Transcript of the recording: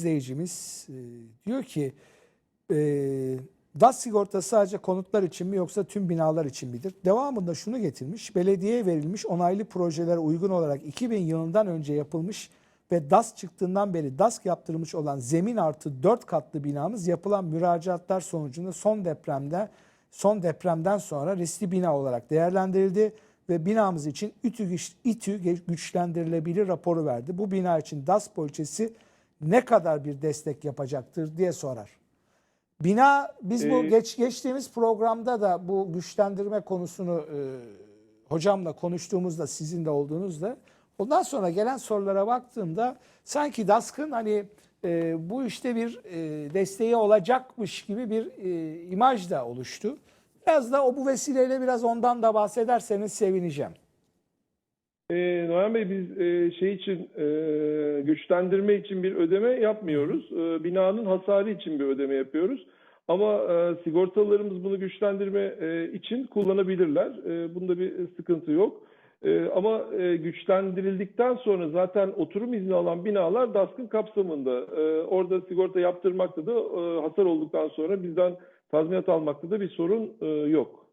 izleyicimiz e, diyor ki e, DAS sigortası sadece konutlar için mi yoksa tüm binalar için midir? Devamında şunu getirmiş. Belediyeye verilmiş onaylı projelere uygun olarak 2000 yılından önce yapılmış ve DAS çıktığından beri DASK yaptırılmış olan zemin artı 4 katlı binamız yapılan müracaatlar sonucunda son depremde son depremden sonra riskli bina olarak değerlendirildi ve binamız için İTÜ, İTÜ güçlendirilebilir raporu verdi. Bu bina için DAS poliçesi ne kadar bir destek yapacaktır diye sorar. Bina biz bu Ee, geç geçtiğimiz programda da bu güçlendirme konusunu e, hocamla konuştuğumuzda sizin de olduğunuzda ondan sonra gelen sorulara baktığımda sanki DASK'ın hani e, bu işte bir e, desteği olacakmış gibi bir e, imaj da oluştu. Biraz da o bu vesileyle biraz ondan da bahsederseniz sevineceğim. Ee, Noyan Bey biz e, şey için e, güçlendirme için bir ödeme yapmıyoruz. E, binanın hasarı için bir ödeme yapıyoruz. Ama e, sigortalarımız bunu güçlendirme e, için kullanabilirler. E, bunda bir sıkıntı yok. E, ama e, güçlendirildikten sonra zaten oturum izni alan binalar DASK'ın kapsamında. E, orada sigorta yaptırmakta da e, hasar olduktan sonra bizden tazminat almakta da bir sorun e, yok.